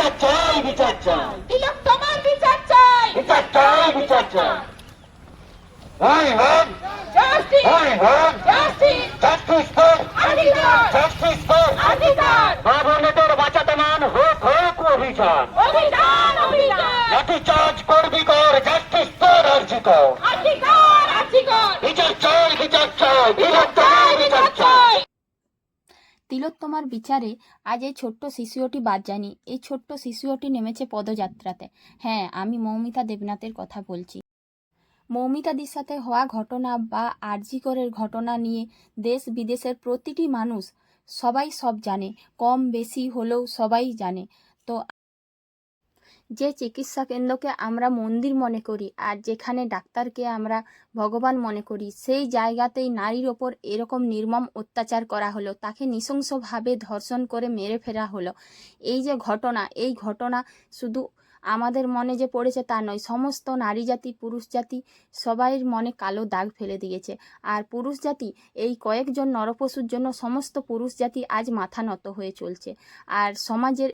বিচার চাই বিচার চাই। তিলক তোমার বিচার চাই। বিচার চাই বিচার চাই। হাই হাই। জাস্টিস হাই হাই। জাস্টিস। জাস্টিস ফর অধিকার। জাস্টিস ফর অধিকার। মা বাঁচাতে মান হোক হোক অভিযান। অভিযান অভিযান লাঠি চার্জ করবি কর জাস্টিস ফর আর্জিকর অধিকার অধিকার বিচার চাই বিচার চাই বিচার তিলোত্তমার বিচারে আজ এই ছোট্ট শিশুটি বাদ জানি এই ছোট্ট শিশুটি নেমেছে পদযাত্রাতে। হ্যাঁ আমি মৌমিতা দেবনাথের কথা বলছি। মৌমিতাদির সাথে হওয়া ঘটনা বা আরজিকরের ঘটনা নিয়ে দেশ বিদেশের প্রতিটি মানুষ সবাই সব জানে, কম বেশি হলেও সবাই জানে। যে চিকিৎসা কেন্দ্রকে আমরা মন্দির মনে করি আর যেখানে ডাক্তারকে আমরা ভগবান মনে করি, সেই জায়গাতেই নারীর ওপর এরকম নির্মম অত্যাচার করা হলো। তাকে নৃশংসভাবে ধর্ষণ করে মেরে ফেরা হলো। এই যে ঘটনা, এই ঘটনা শুধু আমাদের মনে যে পড়েছে তা নয়, সমস্ত নারী জাতি, পুরুষ জাতি সবাইয়ের মনে কালো দাগ ফেলে দিয়েছে। আর পুরুষ জাতি, এই কয়েকজন নরপশুর জন্য সমস্ত পুরুষ জাতি আজ মাথা নত হয়ে চলছে। আর সমাজের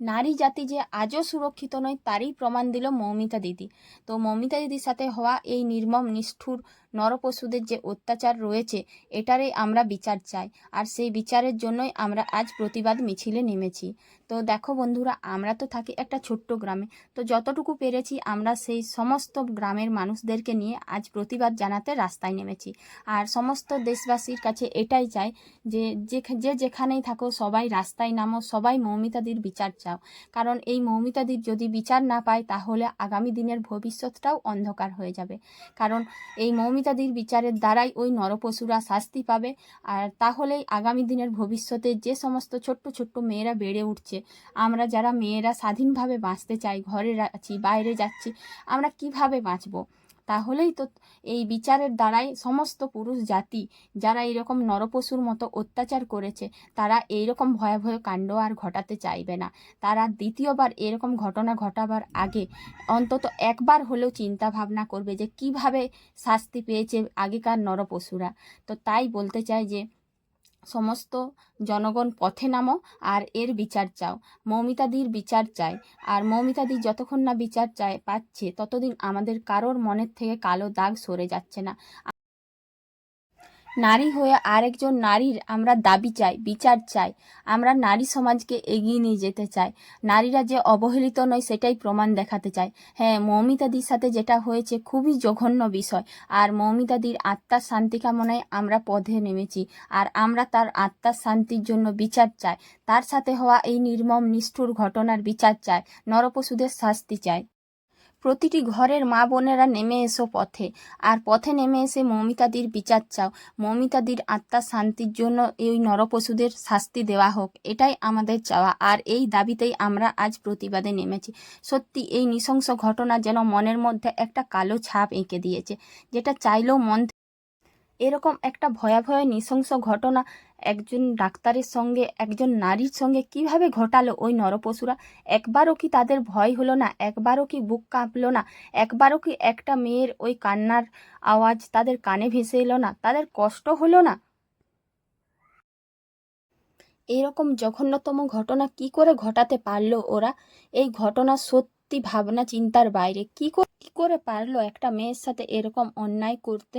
নারী জাতি যে আজও সুরক্ষিত নয়, তারই প্রমাণ দিল মৌমিতা দিদি। তো মৌমিতা দিদির সাথে হওয়া এই নির্মম, নিষ্ঠুর নরপশুদের যে অত্যাচার রয়েছে এটারে আমরা বিচার চাই। আর সেই বিচারের জন্যই আমরা আজ প্রতিবাদ মিছিলে নেমেছি। তো দেখো বন্ধুরা, আমরা তো থাকি একটা ছোট্ট গ্রামে। তো যতটুকু পেরেছি, আমরা সেই সমস্ত গ্রামের মানুষদেরকে নিয়ে আজ প্রতিবাদ জানাতে রাস্তায় নেমেছি। আর সমস্ত দেশবাসীর কাছে এটাই চাই যে যে- যেখানেই থাকো, সবাই রাস্তায় নামো, সবাই মৌমিতাদির বিচার চাও। কারণ এই মৌমিতাদির যদি বিচার না পায়, তাহলে আগামী দিনের ভবিষ্যৎটাও অন্ধকার হয়ে যাবে। কারণ এই মৌমিতাদির বিচারের দ্বারাই ওই নরপশুরা শাস্তি পাবে। আর তাহলেই আগামী দিনের ভবিষ্যতে যে সমস্ত ছোট্ট ছোট্ট মেয়েরা বেড়ে উঠছে আমরা যারা মেয়েরা স্বাধীনভাবে বাঁচতে চাই, ঘরে আছি, বাইরে যাচ্ছি, আমরা কীভাবে বাঁচবো? তাহলেই তো এই বিচারের দ্বারাই সমস্ত পুরুষ জাতি, যারা এরকম নরপশুর মতো অত্যাচার করেছে, তারা এইরকম ভয়াবহ কাণ্ড আর ঘটাতে চাইবে না। তারা দ্বিতীয়বার এরকম ঘটনা ঘটাবার আগে অন্তত একবার হলেও চিন্তা ভাবনা করবে যে কীভাবে শাস্তি পেয়েছে আগেকার নরপশুরা। তো তাই বলতে চাই যে সমস্ত জনগণ পথে নামো আর এর বিচার চাও। মৌমিতাদির বিচার চায় আর মৌমিতাদি যতক্ষণ না বিচার চায়, পাচ্ছে, ততদিন আমাদের কারোর মনের থেকে কালো দাগ সরে যাচ্ছে না। নারী হয়ে আরেকজন নারীর আমরা দাবি চাই, বিচার চাই। আমরা নারী সমাজকে এগিয়ে নিয়ে যেতে চাই। নারীরা যে অবহেলিত নয়, সেটাই প্রমাণ দেখাতে চাই। হ্যাঁ মৌমিতাদির সাথে যেটা হয়েছে খুবই জঘন্য বিষয়। আর মৌমিতাদির আত্মার শান্তি কামনায় আমরা পথে নেমেছি। আর আমরা তার আত্মার শান্তির জন্য বিচার চাই। তার সাথে হওয়া এই নির্মম, নিষ্ঠুর ঘটনার বিচার চাই। নরপশুদের শাস্তি চাই। প্রতিটি ঘরের মা বোনেরা নেমে এসো পথে, আর পথে নেমে এসে মৌমিতাদির বিচার চাও। মৌমিতাদির আত্মা শান্তির জন্য এই নরপশুদের শাস্তি দেওয়া হোক, এটাই আমাদের চাওয়া, আর এই দাবিতেই আমরা আজ প্রতিবাদে নেমেছি। সত্যি, এই নৃশংস ঘটনা যেন মনের মধ্যে একটা কালো ছাপ এঁকে দিয়েছে, যেটা চাইলেও মন এরকম একটা ভয়াবহ নৃশংস ঘটনা একজন ডাক্তারের সঙ্গে, একজন নারীর সঙ্গে কীভাবে ঘটালো ওই নরপশুরা? একবারও কি তাদের ভয় হলো না? একবারও কি বুক কাঁপলো না? একবারও কি একটা মেয়ের ওই কান্নার আওয়াজ তাদের কানে ভেসে এলো না? তাদের কষ্ট হলো না? এরকম জঘন্যতম ঘটনা কি করে ঘটাতে পারল ওরা? এই ঘটনা সত্যি ভাবনা চিন্তার বাইরে। কি করে পারল একটা মেয়ের সাথে এরকম অন্যায় করতে?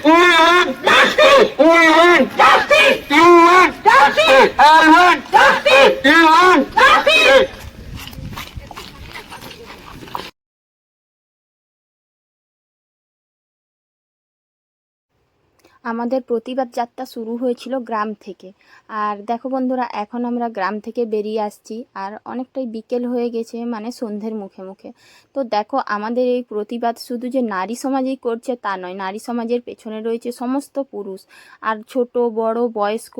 আমাদের প্রতিবাদ যাত্রা শুরু হয়েছিল গ্রাম থেকে। আর দেখো বন্ধুরা, এখন আমরা গ্রাম থেকে বেরিয়ে আসছি, আর অনেকটাই বিকেল হয়ে গেছে মানে সন্ধ্যের মুখে মুখে। তো দেখো, আমাদের এই প্রতিবাদ শুধু যে নারী সমাজেই করছে তা নয়, নারী সমাজের পেছনে রয়েছে সমস্ত পুরুষ, আর ছোট, বড়, বয়স্ক,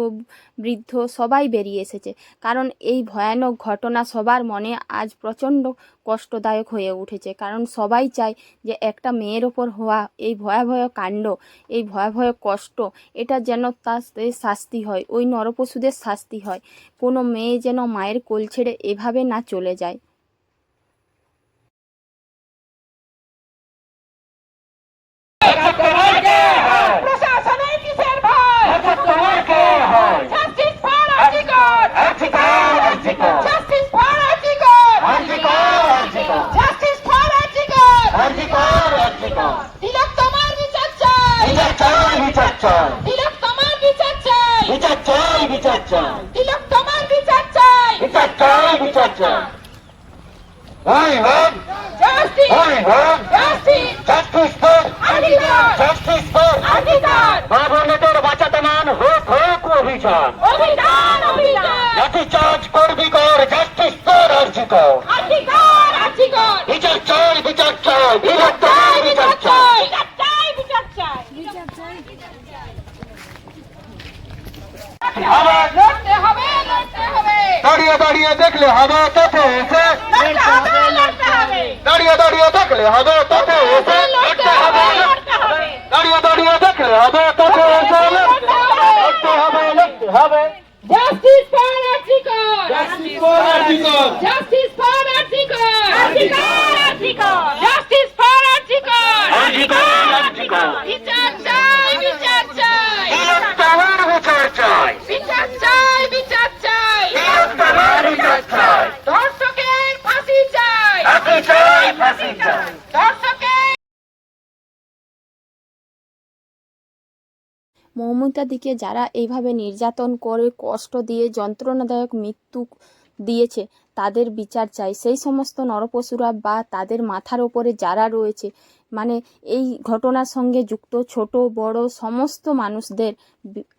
বৃদ্ধ সবাই বেরিয়ে এসেছে। কারণ এই ভয়ানক ঘটনা সবার মনে আজ প্রচণ্ড কষ্টদায়ক হয়ে উঠেছে। কারণ সবাই চায় যে একটা মেয়ের ওপর হওয়া এই ভয়াবহ কাণ্ড, এই ভয়াবহ কষ্ট এটা যেন তার শাস্তি হয়, ওই নরপশুদের শাস্তি হয়। কোনো মেয়ে যেন মায়ের কোল ছেড়ে এভাবে না চলে যায় আর্জিকর তিলক তোমার বিচার চাই বিচার চাই। তিলক তোমার বিচার চাই। বিচার চাই বিচার চাই। তিলক তোমার বিচার চাই। বিচার চাই বিচার চাই। ভাই হোক জাস্টিস। ভাই হোক জাস্টিস। জাস্টিস ফর অধিকার জাস্টিস ফর অধিকার মা বোনেদের বাঁচাতে মান হোক হোক অভিযান। অভিযান অভিযান। লাঠি চার্জ করবি কর জাস্টিস ফর আর্জিকর অধিকার অধিকার বিচার চাই বিচার চাই বিচার চাই বিচার চাই বিচার চাই বিচার চাই আবার লড়তে হবে লড়তে হবে দাঁড়িয়ে দেখলে হবে তোকে এসে দাঁড়িয়ে দাঁড়িয়ে থাকলে হবে তোকে এসে লড়তে হবে লড়তে হবে দাঁড়িয়ে দাঁড়িয়ে দেখলে হবে তোকে এসে লড়তে হবে লড়তে হবে justice for article justice for RG Kar justice for article article article justice for article RG Kar RG Kar বিচার চাই বিচার চাই তিলোত্তমার বিচার চাই বিচার চাই বিচার চাই তিলোত্তমার বিচার চাই ধর্ষকের ফাঁসি চাই ফাঁসি চাই ফাঁসি চাই ধর্ষকের মৌমিতাদিকে যারা এইভাবে নির্যাতন করে, কষ্ট দিয়ে, যন্ত্রণাদায়ক মৃত্যু দিয়েছে, তাদের বিচার চাই। সেই সমস্ত নরপশুরা বা তাদের মাথার ওপরে যারা রয়েছে মানে এই ঘটনার সঙ্গে যুক্ত ছোট, বড় সমস্ত মানুষদের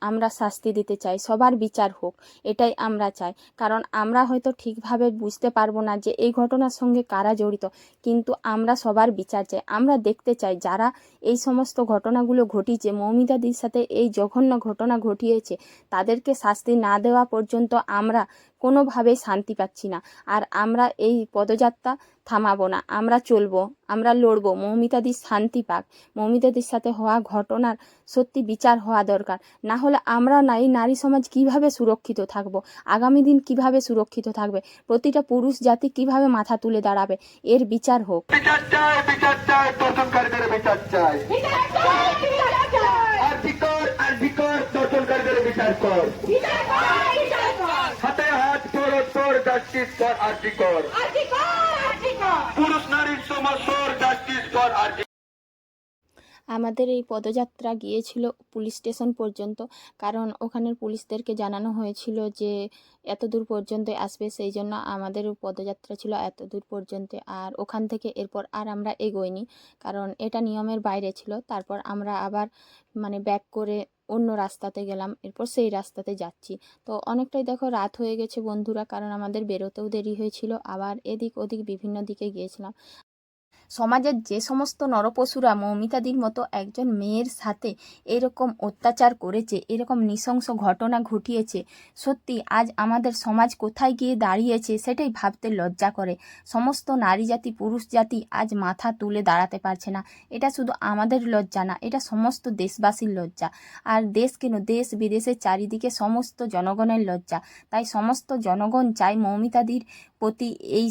আমরা শাস্তি দিতে চাই। সবার বিচার হোক, এটাই আমরা চাই। কারণ আমরা হয়তো ঠিকভাবে বুঝতে পারব না যে এই ঘটনার সঙ্গে কারা জড়িত, কিন্তু আমরা সবার বিচার চাই। আমরা দেখতে চাই যারা এই সমস্ত ঘটনাগুলো ঘটিয়েছে, মৌমিতাদির সাথে এই জঘন্য ঘটনা ঘটিয়েছে, তাদেরকে শাস্তি না দেওয়া পর্যন্ত আমরা কোনোভাবেই শান্তি পাচ্ছি না। আর আমরা এই পদযাত্রা থামাবো না আমরা চলবো আমরা লড়বো। মৌমিতাদির শান্তি পাক মৌমিতাদির সাথে হওয়া ঘটনার সত্যি বিচার হওয়া দরকার। না হলে আমরা না এই নারী সমাজ কীভাবে সুরক্ষিত থাকব? আগামী দিন কীভাবে সুরক্ষিত থাকবে? প্রতিটা পুরুষ জাতি কীভাবে মাথা তুলে দাঁড়াবে? এর বিচার হোক। বিচার চাই বিচার চাই বিচার চাই। বিচার চাই বিচার চাই। আর্জিকর আর্জিকর দর্শনকারীদের বিচার কর। বিচার কর বিচার কর। হাতে হাত তোর তোর জাস্টিস আর্জিকর আর্টিকল আর্টিকল আমাদের এই পদযাত্রা গিয়েছিল পুলিশ স্টেশন পর্যন্ত, কারণ ওখানের পুলিশদেরকে জানানো হয়েছিল যে এত দূর পর্যন্ত আসবে, সেই জন্য আমাদের পদযাত্রা ছিল এত দূর পর্যন্ত। আর ওখান থেকে এরপর আর আমরা এগোইনি, কারণ এটা নিয়মের বাইরে ছিল। তারপর আমরা আবার মানে ব্যাক করে অন্য রাস্তাতে গেলাম, এরপর সেই রাস্তাতে যাচ্ছি। তো অনেকটাই দেখো রাত হয়ে গেছে বন্ধুরা, কারণ আমাদের বেরোতেও দেরি হয়েছিল। আবার এদিক ওদিক বিভিন্ন দিকে গিয়েছিলাম। সমাজের যে সমস্ত নরপশুরা মৌমিতাদির মতো একজন মেয়ের সাথে এরকম অত্যাচার করেছে, এরকম নৃশংস ঘটনা ঘটিয়েছে, সত্যি আজ আমাদের সমাজ কোথায় গিয়ে দাঁড়িয়েছে সেটাই ভাবতে লজ্জা করে। সমস্ত নারী জাতি, পুরুষ জাতি আজ মাথা তুলে দাঁড়াতে পারছে না। এটা শুধু আমাদের লজ্জা না, এটা সমস্ত দেশবাসীর লজ্জা। আর দেশ কেন, দেশ বিদেশের চারিদিকে সমস্ত জনগণের লজ্জা। তাই সমস্ত জনগণ চাই মৌমিতাদির প্রতি এই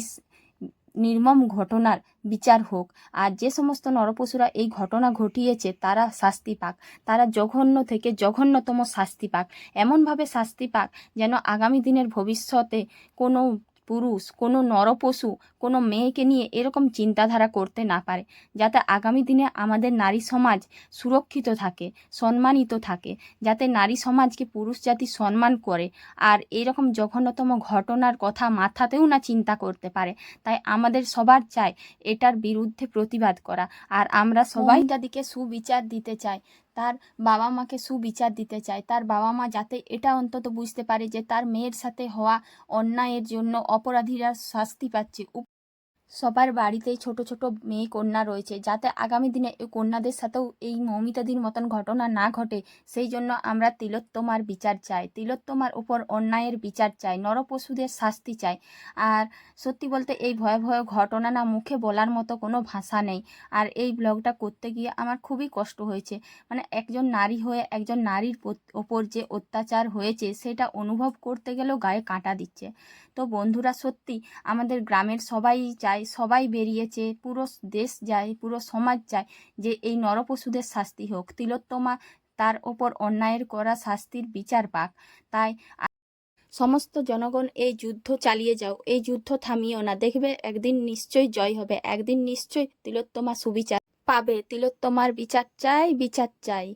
নির্মম ঘটনার বিচার হোক। আর যে সমস্ত নরপশুরা এই ঘটনা ঘটিয়েছে, তারা শাস্তি পাক। তারা জঘন্য থেকে জঘন্যতম শাস্তি পাক। এমনভাবে শাস্তি পাক যেন আগামী দিনের ভবিষ্যতে কোনো পুরুষ, কোনো নরপশু, কোনো মেয়েকে নিয়ে এরকম চিন্তাধারা করতে না পারে, যাতে আগামী দিনে আমাদের নারী সমাজ সুরক্ষিত থাকে, সম্মানিত থাকে, যাতে নারী সমাজকে পুরুষ জাতি সম্মান করে। আর এরকম জঘন্যতম ঘটনার কথা মাথাতেও না চিন্তা করতে পারে। তাই আমাদের সবার চাই এটার বিরুদ্ধে প্রতিবাদ করা। আর আমরা সবাই তাদেরকে সুবিচার দিতে চাই তার বাবা মাকে সুবিচার দিতে চায়। তার বাবা মা যাতে এটা অন্তত বুঝতে পারে যে তার মেয়ের সাথে হওয়া অন্যায়ের জন্য অপরাধীরা শাস্তি পাচ্ছে। সবার বাড়িতেই ছোট ছোট মেয়ে কন্যা রয়েছে, যাতে আগামী দিনে এই কন্যাদের সাথেও এই মৌমিতাদির মতন ঘটনা না ঘটে। সেই জন্য আমরা তিলোত্তমার বিচার চাই, তিলোত্তমার উপর অন্যায়ের বিচার চাই, নরপশুদের শাস্তি চাই। আর সত্যি বলতে এই ভয়াবহ ঘটনা না মুখে বলার মতো কোনো ভাষা নেই। আর এই ব্লগটা করতে গিয়ে আমার খুবই কষ্ট হয়েছে। মানে একজন নারী হয়ে একজন নারীর ওপর যে অত্যাচার হয়েছে, সেটা অনুভব করতে গেলেও গায়ে কাঁটা দিচ্ছে। তো বন্ধুরা, সত্যি আমাদের গ্রামের সবাই চায়, সবাই বেরিয়েছে, পুরো দেশ যায়, পুরো সমাজ চায় যে এই নরপশুদের শাস্তি হোক। তিলোত্তমা তার ওপর অন্যায়ের করা শাস্তির বিচার পাক। তাই সমস্ত জনগণ, এই যুদ্ধ চালিয়ে যাও, এই যুদ্ধ থামিও না। দেখবে একদিন নিশ্চয়ই জয় হবে, একদিন নিশ্চয়ই তিলোত্তমা সুবিচার পাবে। তিলোত্তমার বিচার চাই বিচার চাই।